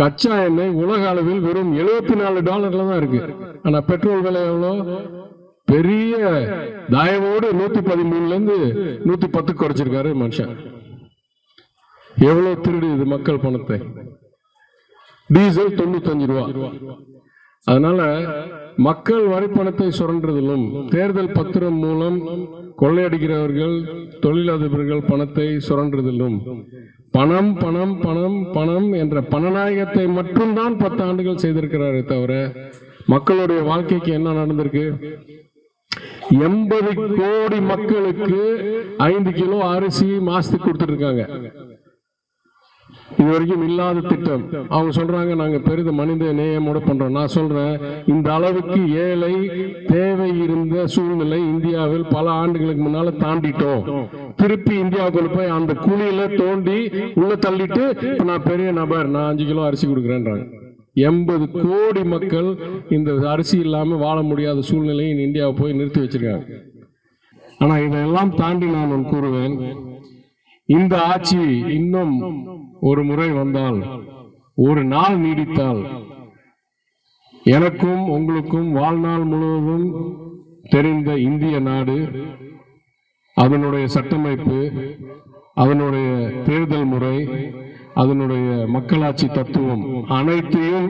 கச்சா எண்ணெய் உலக அளவில் வெறும் எழுபத்தி நாலு டாலர்ல தான் இருக்கு. ஆனா பெட்ரோல் விலை எவ்வளோ? பெரிய தயவோடு நூத்தி பதிமூணுல இருந்து நூத்தி பத்து குறைச்சிருக்காரு மனுஷன். எவ்வளவு திருடு இது மக்கள் பணத்தை? டீசல் தொண்ணூத்தஞ்சு ரூபா. அதனால மக்கள் வரிப்பணத்தை சுரண்டுறதிலும் தேர்தல் பத்திரம் மூலம் கொள்ளையடிக்கிறவர்கள் தொழிலதிபர்கள் பணத்தை சுரண்டுறதிலும் பணம் பணம் பணம் பணம் என்ற பணநாயகத்தை மட்டும்தான் பத்து ஆண்டுகள் செய்திருக்கிறாரே தவிர மக்களுடைய வாழ்க்கைக்கு என்ன நடந்திருக்கு? எண்பது கோடி மக்களுக்கு ஐந்து கிலோ அரிசி மாசத்துக்கு கொடுத்துட்டு இருக்காங்க. இது வரைக்கும் இல்லாத திட்டம். அவங்க சொல்றாங்க நாங்க பெரிதும் மனித நேயமோட பண்றோம். நான் சொல்றேன் இந்த அளவுக்கு ஏழை தேவை இருந்த சூழ்நிலை இந்தியாவில் பல ஆண்டுகளுக்கு முன்னால தாண்டிட்டோம். திருப்பி இந்தியாவுக்குள்ள போய் அந்த குழியில தோண்டி உள்ள தள்ளிட்டு நான் பெரிய நபர் நான் அஞ்சு கிலோ அரிசி கொடுக்குறேன்றாங்க. எண்பது கோடி மக்கள் இந்த அரிசி இல்லாமல் வாழ முடியாத சூழ்நிலையை இந்தியாவை போய் நிறுத்தி வச்சிருக்காங்க. ஆனால் இதையெல்லாம் தாண்டி நான் ஒன்று கூறுவேன். இந்த ஆட்சி இன்னும் ஒரு முறை வந்தால் ஒரு நாள் நீடித்தால் எனக்கும் உங்களுக்கும் வாழ்நாள் முழுவதும் தெரிந்த இந்திய நாடு அதனுடைய சட்டமைப்பு அதனுடைய தேர்தல் முறை அதனுடைய மக்களாட்சி தத்துவம் அனைத்தையும்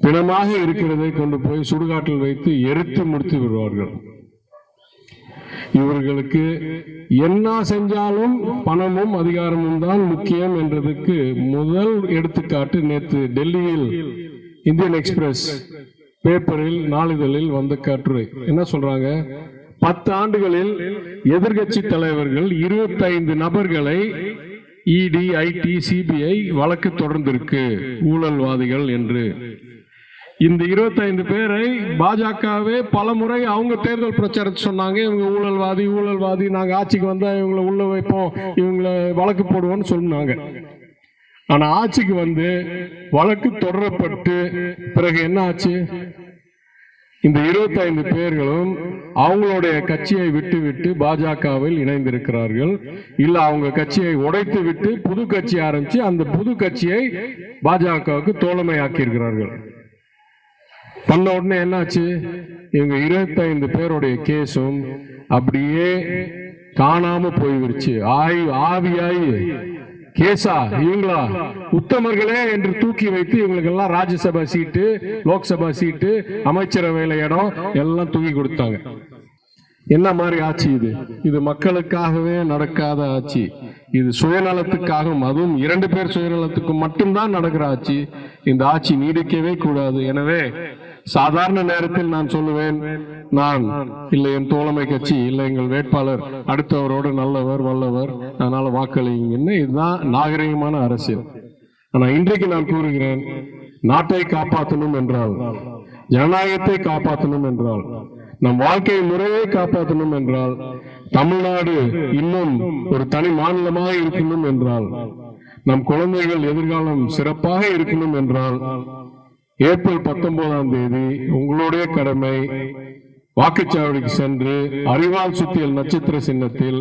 பிணமாக இருக்கிறதை கொண்டு போய் சுடுகாட்டில் வைத்து எரித்து முடித்து விடுவார்கள். இவர்களுக்கு என்ன செஞ்சாலும் பணமும் அதிகாரமும் தான் முக்கியம் என்றதுக்கு முதல் எடுத்துக்காட்டு நேற்று டெல்லியில் இந்தியன் எக்ஸ்பிரஸ் பேப்பரில் நாளிதழில் வந்த கட்டுரை. என்ன சொல்றாங்க? பத்து ஆண்டுகளில் எதிர்க்கட்சி தலைவர்கள் இருபத்தைந்து நபர்களை இடி ஐடி சிபிஐ வழக்கு தொடர்ந்திருக்கு. ஊழல்வாதிகள் என்று. இந்த 25 பேரை பாஜகவே பல முறை அவங்க தேர்தல் பிரச்சாரத்தை சொன்னாங்க. இவங்க ஊழல்வாதி ஊழல்வாதி நாங்கள் ஆட்சிக்கு வந்தால் இவங்களை உள்ள வைப்போம் இவங்களை வழக்கு போடுவோம்னு சொன்னாங்க. ஆனால் ஆட்சிக்கு வந்து வழக்கு தொடரப்பட்டு பிறகு என்ன ஆச்சு? இந்த 25 பேர்களும் அவங்களுடைய கட்சியை விட்டு விட்டு பாஜகவில் இணைந்திருக்கிறார்கள். இல்ல அவங்க கட்சியை உடைத்து விட்டு புது கட்சி ஆரம்பிச்சு அந்த புது கட்சியை பாஜகவுக்கு தோழமையாக்கி இருக்கிறார்கள் பண்ண உடனே என்னாச்சு? இவங்க 25 பேருடைய கேஸும் அப்படியே காணாம போய்விடுச்சு. ஆய் ஆவியாய். கேசா இவங்களா? உத்தமர்களே என்று தூக்கி வைத்து இவங்களுக்கெல்லாம் ராஜ்யசபா சீட்டு லோக்சபா சீட்டு அமைச்சரவையில இடம் எல்லாம் தூக்கி கொடுத்தாங்க. என்ன மாதிரி ஆட்சி இது? இது மக்களுக்காகவே நடக்காத ஆட்சி. இது சுயநலத்துக்காகவும் அதுவும் இரண்டு பேர் சுயநலத்துக்கும் மட்டும்தான் நடக்கிற ஆட்சி. இந்த ஆட்சி நீடிக்கவே கூடாது. எனவே சாதாரண நேரத்தில் நான் சொல்லுவேன் நான் இல்லை என் தோழமை கட்சி இல்லை எங்கள் வேட்பாளர் அடுத்தவரோடு நல்லவர் வல்லவர் அதனால வாக்களிங்கன்னு இதுதான் நாகரிகமான அரசியல். ஆனால் இன்றைக்கு நான் கூறுகிறேன் நாட்டை காப்பாற்றணும் என்றால் ஜனநாயகத்தை காப்பாற்றணும் என்றால் நம் வாழ்க்கை முறையை காப்பாற்றணும் என்றால் தமிழ்நாடு இன்னும் ஒரு தனி மாநிலமாக இருக்கணும் என்றால் நம் குழந்தைகள் எதிர்காலம் சிறப்பாக இருக்கணும் என்றால் ஏப்ரல் பத்தொன்பதாம் தேதி உங்களுடைய கடமை. வாக்குச்சாவடிக்கு சென்று அறிவால் சுத்தியல் நட்சத்திர சின்னத்தில்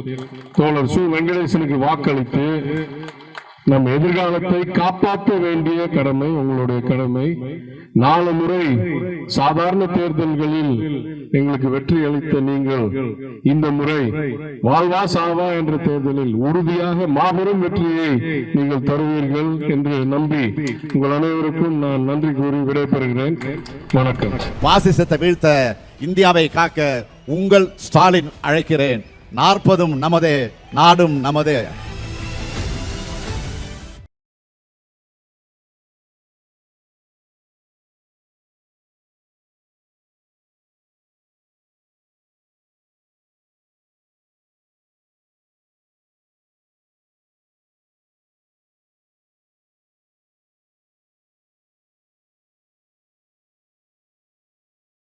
தோழர் சு. வெங்கடேசனுக்கு வாக்களித்து நம் எதிர்காலத்தை காப்பாற்ற வேண்டிய கடமை உங்களுடைய கடமை. நாலு முறை சாதாரண தேர்தல்களில் எங்களுக்கு வெற்றி அளித்த நீங்கள் இந்த முறை வாழ்வா சாவா என்ற தேர்தலில் உறுதியாக மாபெரும் வெற்றியை நீங்கள் தருவீர்கள் என்று நம்பி உங்கள் அனைவருக்கும் நான் நன்றி கூறி விடைபெறுகிறேன். வணக்கம். பாசிசத்தை வீழ்த்த இந்தியாவை காக்க உங்கள் ஸ்டாலின் அழைக்கிறேன். நாற்பதும் நமதே நாடும் நமதே.